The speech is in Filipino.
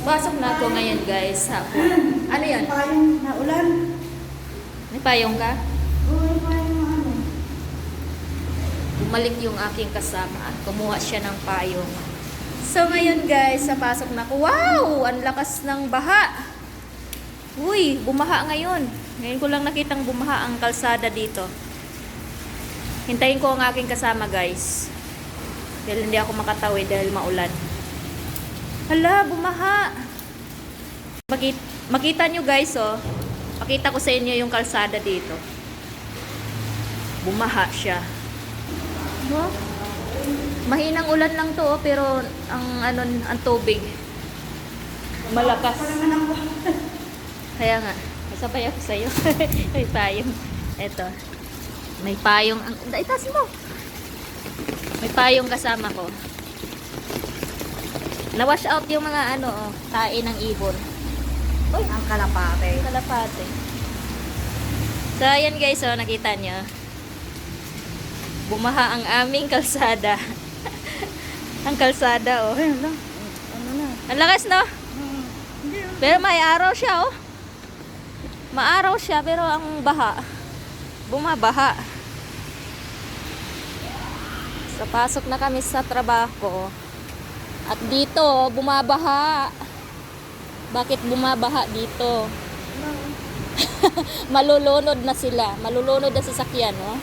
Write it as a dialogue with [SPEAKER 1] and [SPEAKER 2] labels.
[SPEAKER 1] Pasok na ako ngayon guys. Hapon. Ano yan?
[SPEAKER 2] Payong na ulan.
[SPEAKER 1] May payong ka?
[SPEAKER 2] Uy, payong na ano.
[SPEAKER 1] Bumalik yung aking kasama at kumuha siya ng payong. So ngayon guys, sa pasok na ako. Wow! Ang lakas ng baha. Uy, bumaha ngayon. Ngayon ko lang nakitang bumaha ang kalsada dito. Hintayin ko ang aking kasama guys. Dahil hindi ako makatawid dahil maulan. Hala, bumaha. Makita, makita nyo guys oh. Pakita ko sa inyo yung kalsada dito. Bumaha siya. No? Mahinang ulan lang to, oh, pero ang ano ang tubig malakas. Kaya nga, masabay ako sa'yo. may payong. Eto. May payong. Ang, taas mo. May payong kasama ko. Na-wash out yung mga ano, oh, tae ng ibon.
[SPEAKER 2] Uy, ang kalapate.
[SPEAKER 1] Kalapate. So, ayan guys, oh, nakita nyo. Bumaha ang aming kalsada. ang kalsada, oh. Lang.
[SPEAKER 2] Ano na?
[SPEAKER 1] Ang lakas, no?
[SPEAKER 2] Hmm. Hindi ah.
[SPEAKER 1] Pero may araw siya, oh. Maaraw siya, pero ang baha. Bumabaha. So, pasok na kami sa trabaho. At dito, bumabaha. Bakit bumabaha dito? Malulunod na sila. Malulunod na sasakyan, oh.